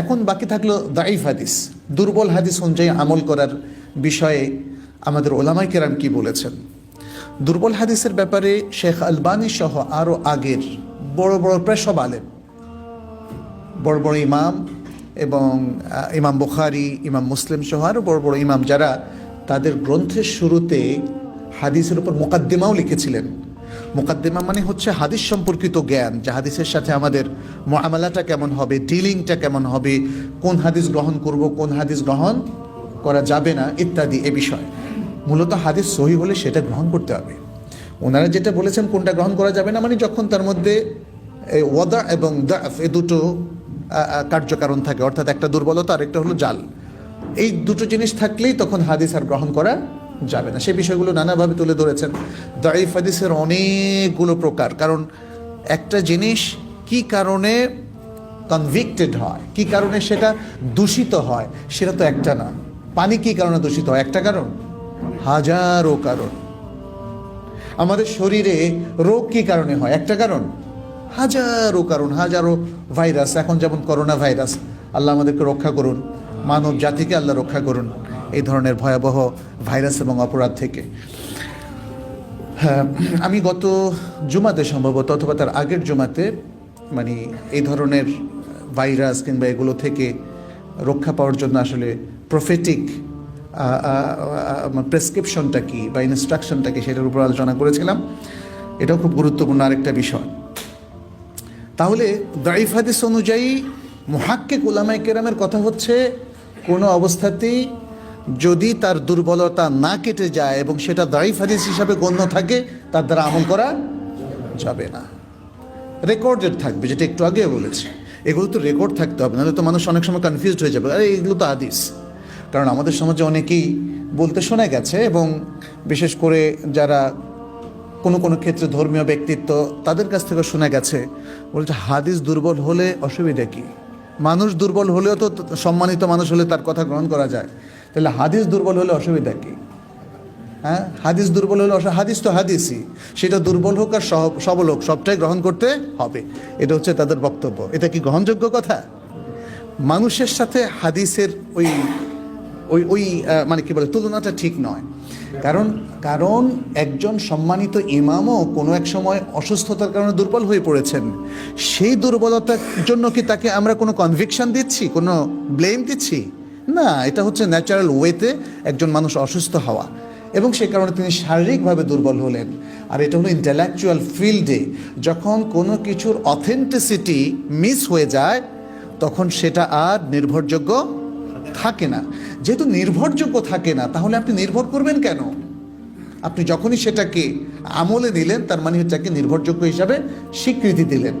এখন বাকি থাকল দাইফ হাদিস। দুর্বল হাদিস অনুযায়ী আমল করার বিষয়ে আমাদের ওলামাই কেরাম কি বলেছেন? দুর্বল হাদিসের ব্যাপারে শেখ আলবানী সহ আরও আগের বড় বড় প্রায় সব আলেম, বড় বড় ইমাম এবং ইমাম বুখারি, ইমাম মুসলিম সহ আরও বড় বড় ইমাম যারা তাদের গ্রন্থের শুরুতে হাদিসের উপর মোকাদ্দিমাও লিখেছিলেন। মোকাদ্দিমা মানে হচ্ছে হাদিস সম্পর্কিত জ্ঞান, যে হাদিসের সাথে আমাদের মোয়ামালাটা কেমন হবে, ডিলিংটা কেমন হবে, কোন হাদিস গ্রহণ করব, কোন হাদিস গ্রহণ করা যাবে না, ইত্যাদি এ বিষয়। মূলত হাদিস সহি হলে সেটা গ্রহণ করতে হবে। ওনারা যেটা বলেছেন কোনটা গ্রহণ করা যাবে না মানে যখন তার মধ্যে ওয়াদা এবং দাফ এ দুটো কার্যকারণ থাকে, অর্থাৎ একটা দুর্বলতা আর একটা হলো জাল। এই দুটো জিনিস থাকলেই তখন হাদিস আর গ্রহণ করা যাবে না। সেই বিষয়গুলো নানাভাবে তুলে ধরেছেন। দাইফ হাদিসের অনেকগুলো প্রকার। কারণ একটা জিনিস কি কারণে কনভিক্টেড হয়, কি কারণে সেটা দূষিত হয়, সেটা তো একটা না। পানি কি কারণে দূষিত হয়? একটা কারণ? হাজারো কারণ। আমাদের শরীরে রোগ কি কারণে হয়? একটা কারণ? হাজারো কারণ, হাজারো ভাইরাস। এখন যেমন করোনা ভাইরাস, আল্লাহ আমাদেরকে রক্ষা করুন। মানব জাতিকে আল্লাহ রক্ষা করুন। এই ধরনের ভয়াবহ ভাইরাস এবং অপরাধ থেকে। হ্যাঁ আমি গত জুমাতে সম্ভবত, অথবা তার আগের জুমাতে মানে এই ধরনের ভাইরাস কিংবা এগুলো থেকে রক্ষা পাওয়ার জন্য আসলে প্রফেটিক প্রেসক্রিপশনটা কি বা ইনস্ট্রাকশনটা কি সেটার উপর আলোচনা করেছিলাম। এটাও খুব গুরুত্বপূর্ণ আরেকটা বিষয়। তাহলে দাইফ হাদিস অনুযায়ী মুহাক্কে উলামায়ে কেরামের কথা হচ্ছে, কোনো অবস্থাতেই যদি তার দুর্বলতা না কেটে যায় এবং সেটা দাইফ হাদিস হিসাবে গণ্য থাকে, তার দ্বারা আমল করা যাবে না। রেকর্ডেড থাকবে, যেটা একটু আগে বলেছি। এগুলো তো রেকর্ড থাকতে হবে, নাহলে তো মানুষ অনেক সময় কনফিউজড হয়ে যাবে। আরে, এগুলো তো হাদিস। কারণ আমাদের সমাজে অনেকেই বলতে শোনা গেছে এবং বিশেষ করে যারা কোনো কোনো ক্ষেত্রে ধর্মীয় ব্যক্তিত্ব, তাদের কাছ থেকে শোনা গেছে, বলছে হাদিস দুর্বল হলে অসুবিধা কি? মানুষ দুর্বল হলেও তো সম্মানিত মানুষ হলে তার কথা গ্রহণ করা যায়। তাহলে হাদিস দুর্বল হলে অসুবিধা কি? হ্যাঁ? হাদিস দুর্বল হলে হাদিস তো হাদিসই। সেটা দুর্বল হোক আর সব- সবল হোক, সবটাই গ্রহণ করতে হবে। এটা হচ্ছে তাদের বক্তব্য। এটা কি গ্রহণযোগ্য কথা? মানুষের সাথে হাদিসের ওই ওই ওই মানে কি বলে, তুলনাটা ঠিক নয়। কারণ কারণ একজন সম্মানিত ইমামও কোনো এক সময় অসুস্থতার কারণে দুর্বল হয়ে পড়েছেন। সেই দুর্বলতার জন্য কি তাকে আমরা কোনো কনভিকশন দিচ্ছি? কোনো ব্লেম দিচ্ছি? না, এটা হচ্ছে ন্যাচারাল ওয়েতে একজন মানুষ অসুস্থ হওয়া। এবং সে কারণে তিনি শারীরিকভাবে দুর্বল হলেন। আর এটা হলো ইন্টেলেকচুয়াল ফিল্ডে যখন কোনো কিছুর অথেন্টিসিটি মিস হয়ে যায়, তখন সেটা আর নির্ভরযোগ্য থাকে না। যেহেতু নির্ভরযোগ্য থাকে না, তাহলে আপনি নির্ভর করবেন কেন? আপনি যখনই সেটাকে আমলে নিলেন, তার মানে হচ্ছে নির্ভরযোগ্য হিসাবে স্বীকৃতি দিলেন।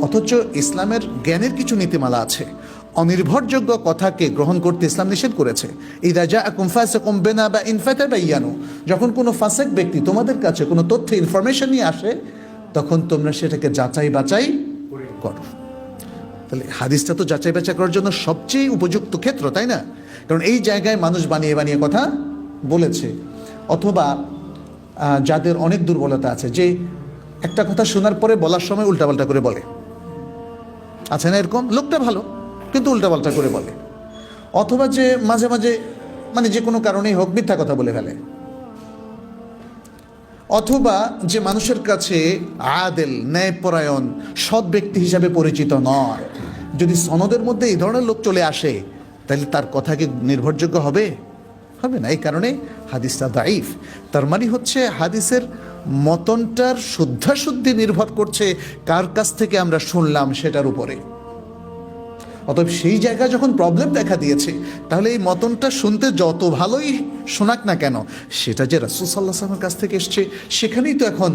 অথচ ইসলামের জ্ঞানের কিছু নীতিমালা আছে। অনির্ভরযোগ্য কথাকে গ্রহণ করতে ইসলাম নিষেধ করেছে। ইদা যা কুমফাসে বেনা বা ইনফাতে যখন কোনো ফাসেক ব্যক্তি তোমাদের কাছে কোনো তথ্য ইনফরমেশন নিয়ে আসে, তখন তোমরা সেটাকে যাচাই বাছাই করো। তাহলে হাদিসটা তো যাচাই বাছাই করার জন্য সবচেয়ে উপযুক্ত ক্ষেত্র, তাই না? কারণ এই জায়গায় মানুষ বানিয়ে বানিয়ে কথা বলেছে। অথবা যাদের অনেক দুর্বলতা আছে, যে একটা কথা শোনার পরে বলার সময় উল্টাপাল্টা করে বলে। আছে না এরকম? লোকটা ভালো। কিন্তু উল্টাপাল্টা করে বলে। অথবা যে মাঝে মাঝে মানে যে কোনো কারণেই হোক মিথ্যা কথা বলে ফেলে। অথবা যে মানুষের কাছে আদেল, ন্যায়পরায়ণ, সৎ ব্যক্তি হিসাবে পরিচিত নয়। যদি সনদের মধ্যে এই ধরনের লোক চলে আসে, তাহলে তার কথা কি নির্ভরযোগ্য হবে? হবে না। এই কারণে হাদিসটা দাইফ তার মানে হচ্ছে হাদিসের মতনটার শুদ্ধাশুদ্ধি নির্ভর করছে কার কাছ থেকে আমরা শুনলাম সেটার উপরে। অতএব সেই জায়গায় যখন প্রবলেম দেখা দিয়েছে, তাহলে এই মতনটা শুনতে যত ভালোই শোনাক না কেন, সেটা যে রাসুল সাল্লাহ কাছ থেকে এসছে, সেখানেই তো এখন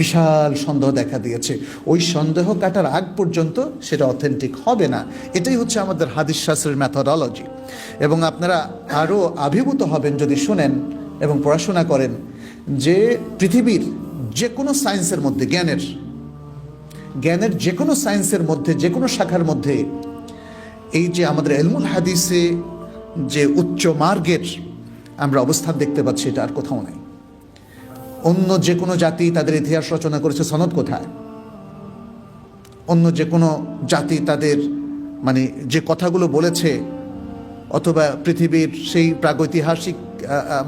বিশাল সন্দেহ দেখা দিয়েছে। ওই সন্দেহ কাটার আগ পর্যন্ত সেটা অথেন্টিক হবে না। এটাই হচ্ছে আমাদের হাদিস শাস্ত্রের ম্যাথোডলজি এবং আপনারা আরও আবির্ভূত হবেন যদি শোনেন এবং পড়াশোনা করেন যে পৃথিবীর যে কোনো সায়েন্সের মধ্যে, জ্ঞানের জ্ঞানের যে কোনো সায়েন্সের মধ্যে যে কোনো শাখার মধ্যে, এই যে আমাদের এলমুল হাদিসে যে উচ্চ মার্গের আমরা অবস্থান দেখতে পাচ্ছি, এটা আর কোথাও নাই। অন্য যে কোনো জাতি তাদের ইতিহাস রচনা করেছে, সনদ কোথায়? অন্য যে কোনো জাতি তাদের মানে যে কথাগুলো বলেছে, অথবা পৃথিবীর সেই প্রাগৈতিহাসিক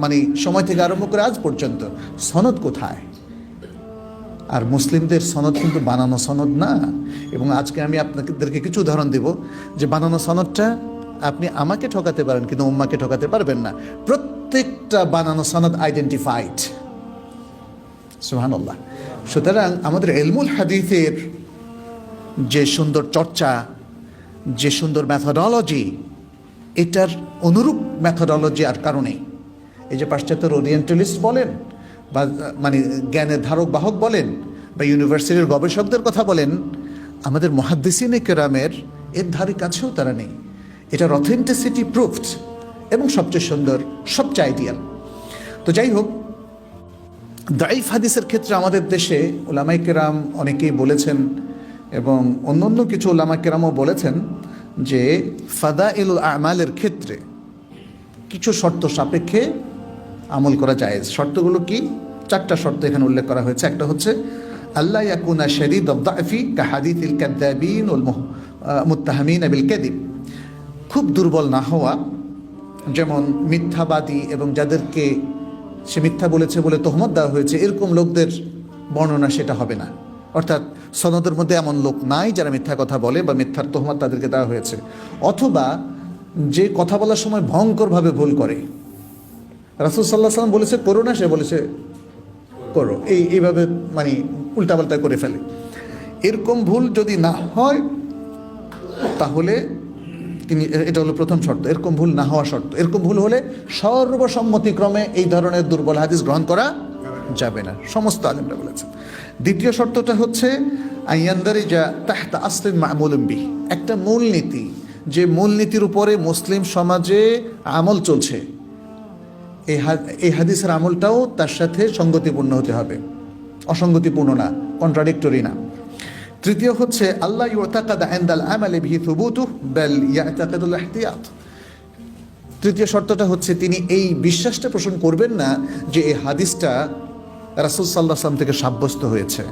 মানে সময় থেকে আরম্ভ করে আজ পর্যন্ত, সনদ কোথায়? আর মুসলিমদের সনদ কিন্তু বানানো সনদ না। এবং আজকে আমি আপনাদেরকে কিছু উদাহরণ দেব যে বানানো সনদটা আপনি আমাকে ঠকাতে পারেন কিন্তু উম্মাকে ঠকাতে পারবেন না। প্রত্যেকটা বানানো সনদ আইডেন্টিফাইড সুহানুল্লাহ সুতরাং আমাদের এলমুল হাদিসের যে সুন্দর চর্চা, যে সুন্দর ম্যাথোডলজি এটার অনুরূপ ম্যাথোডলজি আর কারণে। এই যে পাশ্চাত্য ওরিয়েন্টালিস্ট বলেন বা মানে জ্ঞানের ধারক বাহক বলেন বা ইউনিভার্সিটির গবেষকদের কথা বলেন, আমাদের মহাদ্দেসিনে কেরামের এর ধারে কাছেও তারা নেই। এটার অথেন্টিসিটি প্রুফড এবং সবচেয়ে সুন্দর, সবচেয়ে আইডিয়াল তো যাই হোক দাইফ হাদিসের ক্ষেত্রে আমাদের দেশে ওলামাই কেরাম অনেকেই বলেছেন এবং অন্য অন্য কিছু ওলামা কেরামও বলেছেন যে ফাদা ইল আমালের ক্ষেত্রে কিছু শর্ত সাপেক্ষে আমল করা যায় শর্তগুলো কি? চারটা শর্ত এখানে উল্লেখ করা হয়েছে। একটা হচ্ছে আল্লাহ ইয়াকুনা শরীদ দাফি কাহাদিত ইল কাদ্দাবিন মুত্তাহামিন আবিল কাদিব। খুব দুর্বল না হওয়া, যেমন মিথ্যাবাদী এবং যাদেরকে সে মিথ্যা বলেছে বলে তহমত দেওয়া হয়েছে, এরকম লোকদের বর্ণনা সেটা হবে না। অর্থাৎ সনদের মধ্যে এমন লোক নাই যারা মিথ্যা কথা বলে বা মিথ্যার তহমত তাদেরকে দেওয়া হয়েছে। অথবা যে কথা বলার সময় ভয়ঙ্করভাবে ভুল করে। রাসুল সাল্লাহ সাল্লাম বলেছে করো না? সে বলেছে করো এই, এইভাবে মানে উল্টাপাল্টা করে ফেলে। এরকম ভুল যদি না হয়, তাহলে তিনি, এটা হলো প্রথম শর্ত। এরকম ভুল না হওয়া শর্ত। এরকম ভুল হলে সর্বসম্মতিক্রমে এই ধরনের দুর্বল হাদিস গ্রহণ করা যাবে না। সমস্ত আলেমরা বলেছেন। দ্বিতীয় শর্তটা হচ্ছে আইয়ান্দারি যা তাহতা আসলিন মামুলম্বি একটা মূলনীতি, যে মূলনীতির উপরে মুসলিম সমাজে আমল চলছে। এই এই হাদিসের আমলটাও তার সাথে সঙ্গতিপূর্ণ হতে হবে। অসঙ্গতিপূর্ণ না কন্ট্রাডিক্টরি না। তৃতীয় হচ্ছে, আল্লাহ আমালে বিহি থুবুতু বেল তৃতীয় শর্তটা হচ্ছে, তিনি এই বিশ্বাসটা পোষণ করবেন না যে এই হাদিসটা রাসূল সাল্লাহ সাল্লাম থেকে সাব্যস্ত হয়েছে।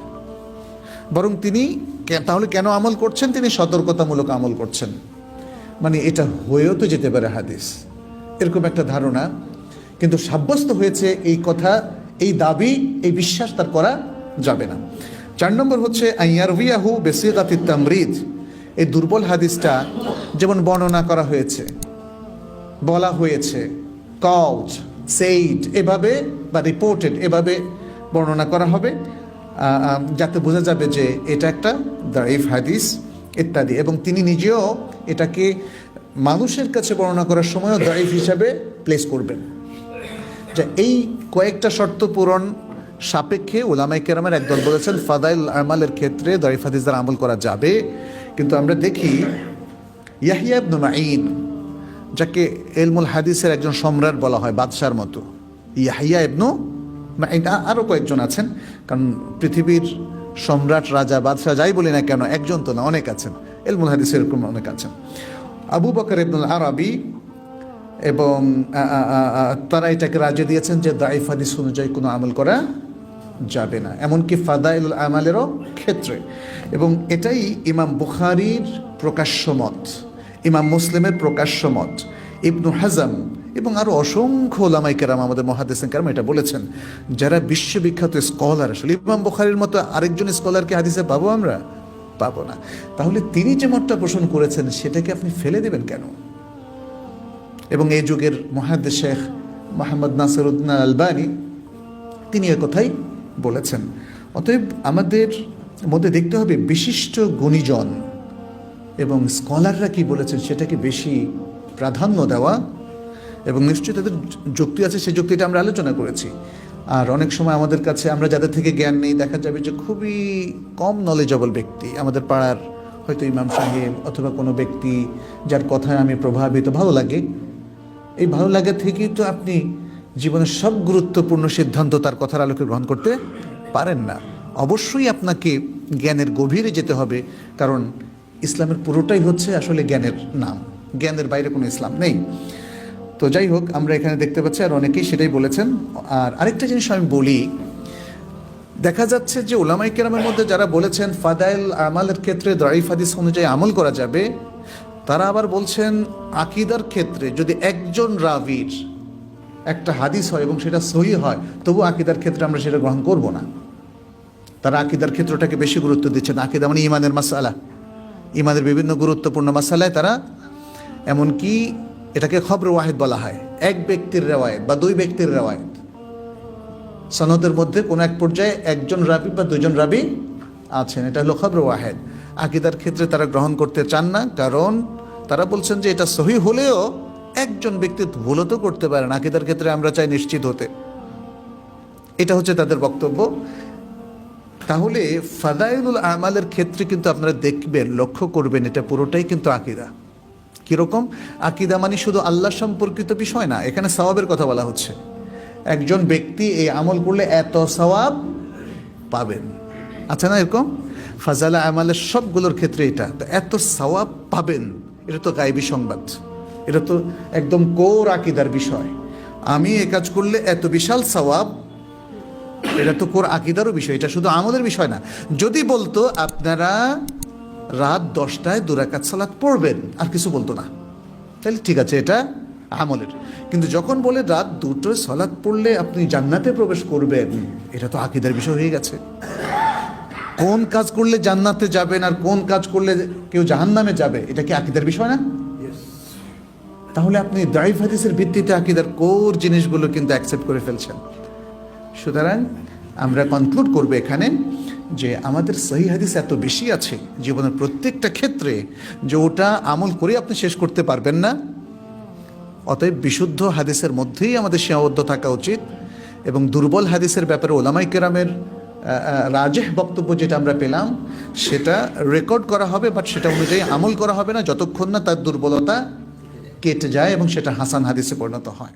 বরং তিনি তাহলে কেন আমল করছেন? তিনি সতর্কতামূলক আমল করছেন। মানে এটা হয়েও তো যেতে পারে হাদিস। এরকম একটা ধারণা কিন্তু সাব্যস্ত হয়েছে এই কথা, এই দাবি, এই বিশ্বাস তার করা যাবে না। চার নম্বর হচ্ছে, আইয়ারভিয়াহু বেসিকাতি এই দুর্বল হাদিসটা যেমন বর্ণনা করা হয়েছে, বলা হয়েছে কলড সেইড এভাবে বা রিপোর্টেড এভাবে বর্ণনা করা হবে। যাতে বোঝা যাবে যে এটা একটা দাইফ হাদিস, ইত্যাদি। এবং তিনি নিজেও এটাকে মানুষের কাছে বর্ণনা করার সময়ও দাইফ হিসাবে প্লেস করবেন। যে এই কয়েকটা শর্ত পূরণ সাপেক্ষে ওলামাই কেরামের একদল বলেছেন, ফাদাইল আমালের ক্ষেত্রে হাদিস আমল করা যাবে। কিন্তু আমরা দেখি ইয়াহিয়া ইবনু মাইন যাকে এলমুল হাদিসের একজন সম্রাট বলা হয় বাদশার মতো, ইয়াহিয়া ইবনু মাইন আরও কয়েকজন আছেন, কারণ পৃথিবীর সম্রাট, রাজা, বাদশাহ যাই বলি না কেন, একজন তো না, অনেক আছেন। এলমুল হাদিসের এরকম অনেক আছেন। আবু বকর ইবনুল আরবি এবং তারা এটাকে রাজি দিয়েছেন যে দাইফ হাদিস অনুযায়ী কোনো আমল করা যাবে না। এমনকি ফাদাইল আমালেরও ক্ষেত্রে। এবং এটাই ইমাম বুখারির প্রকাশ্য মত, ইমাম মুসলিমের প্রকাশ্য মত, ইবনু হাজাম এবং আরও অসংখ্য ওলামাই কেরাম আমাদের মহাদেসেন কেরাম এটা বলেছেন। যারা বিশ্ববিখ্যাত স্কলার, আসলে ইমাম বুখারির মতো আরেকজন স্কলারকে হাদিসে পাবো আমরা? পাবো না। তাহলে তিনি যে মতটা পোষণ করেছেন, সেটাকে আপনি ফেলে দেবেন কেন? এবং এই যুগের মহাদ্দেশ শেখ মোহাম্মদ নাসির নাসরুদ্দিন আলবানি, তিনি কথাই বলেছেন। অতএব আমাদের মধ্যে দেখতে হবে বিশিষ্ট গুণীজন এবং স্কলাররা কি বলেছেন সেটাকে বেশি প্রাধান্য দেওয়া এবং নিশ্চয়ই তাদের যুক্তি আছে, সেই যুক্তিটা আমরা আলোচনা করেছি। আর অনেক সময় আমাদের কাছে আমরা যাদের থেকে জ্ঞান নেই, দেখা যাবে যে খুবই কম নলেজেবল ব্যক্তি আমাদের পাড়ার হয়তো ইমাম সাহেব অথবা কোনো ব্যক্তি যার কথায় আমি প্রভাবিত, ভালো লাগে। এই ভালো লাগা থেকেই তো আপনি জীবনের সব গুরুত্বপূর্ণ সিদ্ধান্ত তার কথার আলোকে গ্রহণ করতে পারেন না। অবশ্যই আপনাকে জ্ঞানের গভীরে যেতে হবে, কারণ ইসলামের পুরোটাই হচ্ছে আসলে জ্ঞানের নাম। জ্ঞানের বাইরে কোনো ইসলাম নেই। তো যাই হোক, আমরা এখানে দেখতে পাচ্ছি আর অনেকেই সেটাই বলেছেন। আর আরেকটা জিনিস আমি বলি, দেখা যাচ্ছে যে ওলামাই কেরামের মধ্যে যারা বলেছেন, ফাদাইল আমালের ক্ষেত্রে দারিফ হাদিস অনুযায়ী আমল করা যাবে। তারা আবার বলছেন, আকিদার ক্ষেত্রে যদি একজন রাবির একটা হাদিস হয় এবং সেটা সহি হয়, তবু আকিদার ক্ষেত্রে আমরা সেটা গ্রহণ করব না। তারা আকিদার ক্ষেত্রটাকে বেশি গুরুত্ব দিচ্ছেন। আকিদা মানে ইমানের মাসালা। ইমানের বিভিন্ন গুরুত্বপূর্ণ মাসালায় তারা, এমনকি এটাকে খবর ওয়াহেদ বলা হয়। এক ব্যক্তির রেওয়ায়ত বা দুই ব্যক্তির রেওয়ায়ত। সনদের মধ্যে কোনো এক পর্যায়ে একজন রাবি বা দুজন রাবি আছেন। এটা হলো খবর ওয়াহেদ। আকিদার ক্ষেত্রে তারা গ্রহণ করতে চান না, কারণ তারা বলছেন যে এটা সহি হলেও একজন ব্যক্তি ভুলও তো করতে পারেন আকিদার ক্ষেত্রে আমরা চাই নিশ্চিত হতে। এটা হচ্ছে তাদের বক্তব্য। তাহলে ফাদাইলুল আমালের ক্ষেত্রে কিন্তু আপনারা দেখবেন, লক্ষ্য করবেন, এটা পুরোটাই কিন্তু আকিদা। কীরকম? আকিদা মানে শুধু আল্লাহ সম্পর্কিত বিষয় না, এখানে সওয়াবের কথা বলা হচ্ছে। একজন ব্যক্তি এই আমল করলে এত সওয়াব পাবেন। আচ্ছা না এরকম? ফাজালা আমালের সবগুলোর ক্ষেত্রে এটা। তো এত সওয়াব পাবেন, এটা তো গাইবী সংবাদ। এটা তো একদম কোর আকিদার বিষয়। আমি এ কাজ করলে এত বিশাল সওয়াব, এটা তো কোর আকিদারও বিষয়, এটা শুধু আমলের বিষয় না। যদি বলতো, আপনারা রাত দশটায় দুরাকাত সালাত পড়বেন, আর কিছু বলতো না। তাহলে ঠিক আছে, এটা আমলের। কিন্তু যখন বলে রাত দুটোয় সালাত পড়লে আপনি জান্নাতে প্রবেশ করবেন, এটা তো আকিদার বিষয় হয়ে গেছে। কোন কাজ করলে জান্নাতে যাবেন আর কোন কাজ করলে কেউ জাহান্নামে যাবে? এটা কি আকিদার বিষয় না? তাহলে আপনি দাইফ হাদিসের ভিত্তিতে আকিদার কোর জিনিসগুলো কিন্তু অ্যাকসেপ্ট করে ফেলছেন। সুতরাং আমরা কনক্লুড করব এখানে যে আমাদের সহি হাদিস এত বেশি আছে জীবনের প্রত্যেকটা ক্ষেত্রে যে ওটা আমল করে আপনি শেষ করতে পারবেন না। অতএব বিশুদ্ধ হাদিসের মধ্যেই আমাদের সীমাবদ্ধ থাকা উচিত এবং দুর্বল হাদিসের ব্যাপারে ওলামাই কেরামের রাজেহ বক্তব্য যেটা আমরা পেলাম, সেটা রেকর্ড করা হবে বাট সেটা অনুযায়ী আমল করা হবে না, যতক্ষণ না তার দুর্বলতা কেটে যায় এবং সেটা হাসান হাদিসে পরিণত হয়।